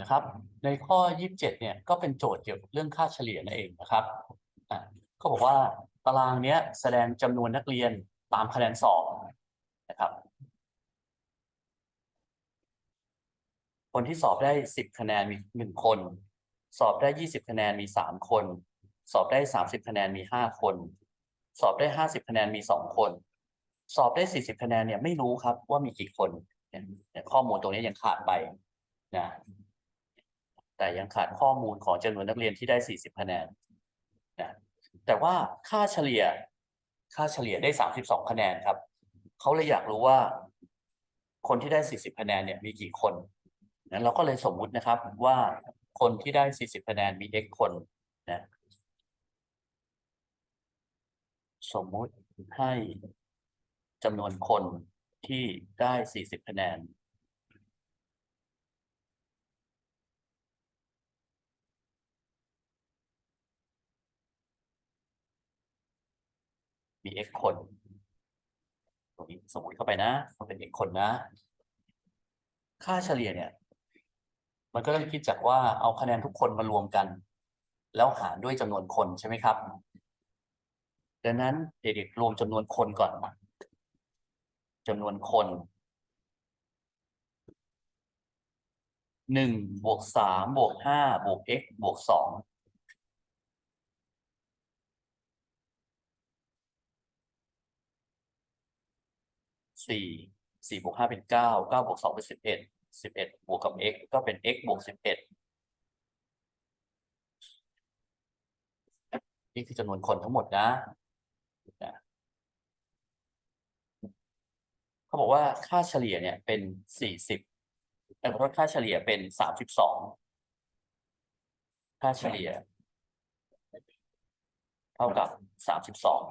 นะครับ ในข้อ 27 เนี่ยก็เป็นโจทย์เกี่ยวกับเรื่องค่าเฉลี่ยนั่นเองนะครับก็บอกว่าตารางเนี้ยแสดงจำนวนนักเรียนตามคะแนนสอบนะครับ คนที่สอบได้ 10 คะแนนมีหนึ่งคน สอบได้ 20 คะแนนมี3คน สอบได้ 30 คะแนนมี5คน สอบได้ 50 คะแนนมี2คน สอบได้ 40 คะแนนเนี่ยไม่รู้ครับว่ามีกี่คน ข้อมูลตรงนี้ยังขาดไปนะ แต่ยังขาดข้อมูลของจำนวนนักเรียนที่ได้ 40 คะแนนนะแต่ว่าค่าเฉลี่ย ค่าเฉลี่ยได้ 32 คะแนนครับ เขาเลยอยากรู้ว่า คนที่ได้ 40 คะแนนเนี่ยมีกี่คนนั้นเราก็เลยสมมุตินะครับว่าคนที่ได้ 40 คะแนนมี x คนนะสมมุติให้จำนวนคนที่ได้ 40 คะแนน มี x คน ตรงนี้สมมติเข้าไปนะมันเป็น x คนนะ ค่าเฉลี่ยเนี่ย มันก็ต้องคิดจากว่าเอาคะแนนทุกคนมารวมกัน แล้วหารด้วยจำนวนคนใช่ไหมครับ ดังนั้นเด็กๆรวมจำนวนคนก่อนจำนวนคนหนึ่งบวกสามบวกห้าบวก x บวกสอง สี่สี่บวกห้าเป็นเก้าเก้าบวกสองเป็นสิบเอ็ดสิบเอ็ดบวกกับ x ก็เป็น x บวกสิบเอ็ดนี่คือจำนวนคนทั้งหมดนะเขาบอกว่าค่าเฉลี่ยเนี่ยเป็นสี่สิบแต่ขอโทษค่าเฉลี่ยเป็นสามสิบสองค่าเฉลี่ย เท่ากับสามสิบสอง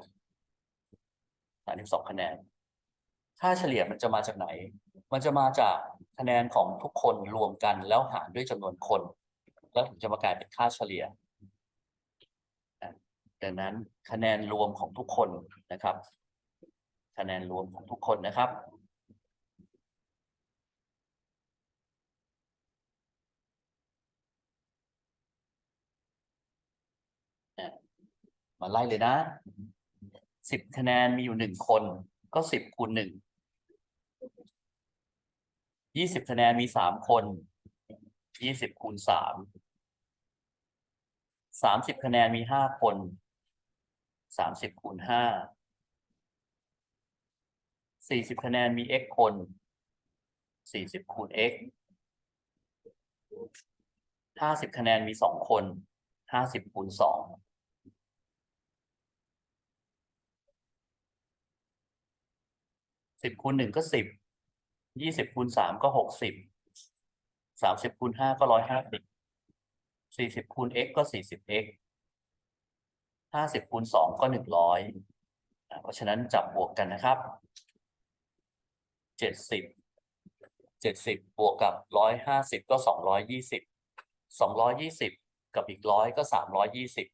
สามสิบสองคะแนน ค่าเฉลี่ยมันจะมาจากไหน มันจะมาจากคะแนนของทุกคนรวมกันแล้วหารด้วยจำนวนคน แล้วถึงจะมากลายเป็นค่าเฉลี่ยดังนั้นคะแนนรวมของทุกคนนะครับ คะแนนรวมของทุกคนนะครับมาไล่เลยนะสิบคะแนนมีอยู่หนึ่งคน ก็สิบคูณหนึ่ง ยี่สิบคะแนนมีสามคนยี่สิบคูณสามสามสิบคะแนนมีห้าคนสามสิบคูณห้าสี่สิบคะแนนมี x คนสี่สิบคูณ x ห้าสิบคะแนนมีสองคนห้าสิบคูณสองสิบคูณหนึ่งก็สิบ ยี่สิบคูณสามก็หกสิบสามสิบคูณห้าก็ร้อยห้าสิบสี่สิบคูณ x ก็สี่สิบ x ห้าสิบคูณสองก็หนึ่งร้อยเพราะฉะนั้นจับบวกกันนะครับเจ็ดสิบเจ็ดสิบบวกกับร้อยห้าสิบก็สองร้อยยี่สิบสองร้อยยี่สิบกับอีกร้อยก็สามร้อยยี่สิบ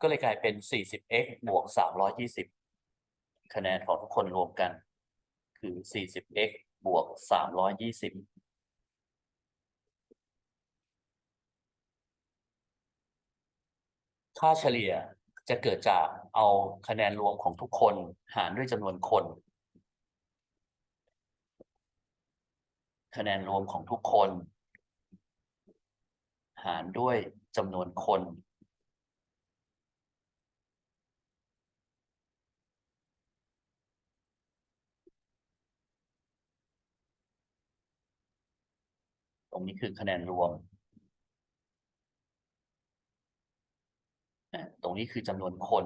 ก็เลยกลายเป็นสี่สิบ x บวกสามร้อยยี่สิบคะแนนของทุกคนรวมกัน คือ 40x บ บวก320ค่าเฉลี่ยจะเกิดจากเอาคะแนนรวมของทุกคนหารด้วยจำนวนคน คะแนนรวมของทุกคน หารด้วยจำนวนคน รงนี้คือคะแนนรวม ตรงนี้คือจำนวนคน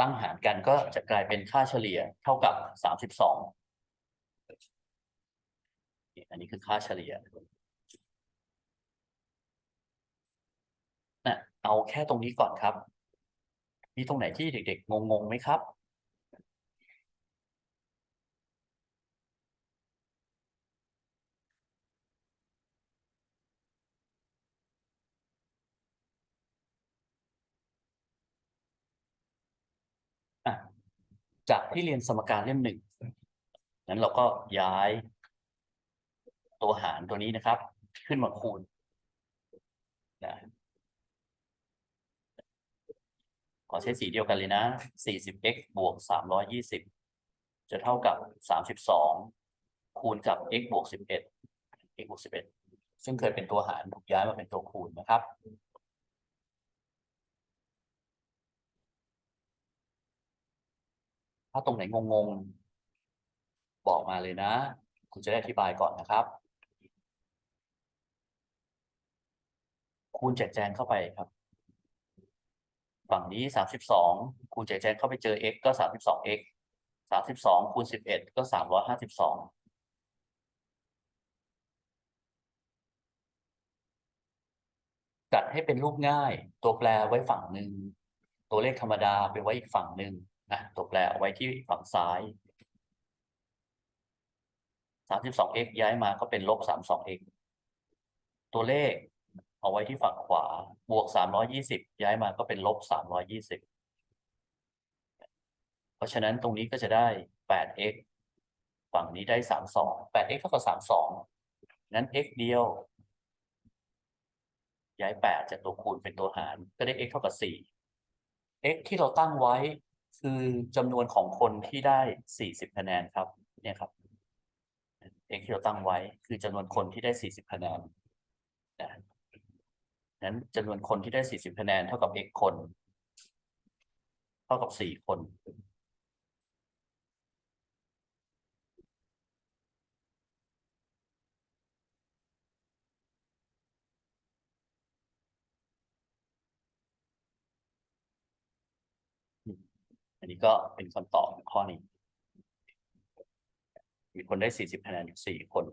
ตั้งหารกันก็จะกลายเป็นค่าเฉลี่ยเท่ากับสามสิบสองอันนี้คือค่าเฉลี่ยนะเอาแค่ตรงนี้ก่อนครับ มีตรงไหนที่เด็กๆ งงๆไหมครับอะ จากที่เรียนสมการเล่มหนึ่งนั้นเราก็ย้าย ตัวหารตัวนี้นะครับ ขึ้นมาคูณนะขอใช้สีเดียวกันเลยนะ 40x บวก 320 จะเท่ากับ 32 คูณกับ x บวก11 x บวก11 ซึ่งเคยเป็นตัวหารถูกย้ายมาเป็นตัวคูณนะครับ ถ้าตรงไหนงงๆ บอกมาเลยนะ คุณจะได้อธิบายก่อนนะครับ คูณแจกแจงเข้าไปครับ ฝั่งนี้สามสิบสองคูณแจกแจงเข้าไปเจอ x ก็สามสิบสอง x สามสิบสองคูณสิบเอ็ดก็สามร้อยห้าสิบสองจัดให้เป็นรูปง่าย ตัวแปรไว้ฝั่งหนึ่ง ตัวเลขธรรมดาไปไว้อีกฝั่งหนึ่ง นะตัวแปรเอาไว้ที่ฝั่งซ้ายสามสิบสอง x ย้ายมาก็เป็นลบสามสอง x ตัวเลขเอาไว้ที่ฝั่งขวา บวกสามร้อยี่สิบย้ายมาก็เป็นลบสามร้อยี่สิบเพราะฉะนั้นตรงนี้ก็จะได้แปด x ฝั่งนี้ได้สามสองแปด x เท่ากับสามสองนั้น x เดียว ย้ายแปดจากตัวคูณเป็นตัวหาร ก็ได้ x เท่ากับสี่ x ที่เราตั้งไว้ คือจำนวนของคนที่ได้สี่สิบคะแนนครับ เนี่ยครับ x ที่เราตั้งไว้ คือจำนวนคนที่ได้สี่สิบคะแนนนะนั้นจำนวนคนที่ได้ 40 คะแนนเท่ากับ x คน เท่ากับ 4 คน อันนี้ก็เป็นคำตอบข้อนี้ มีคนได้40คะแนนอยู่4คน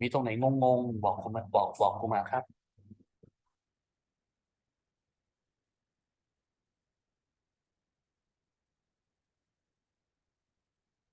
มีตรงไหนงงๆ บอกผมมาบอกบอกกูมาครับ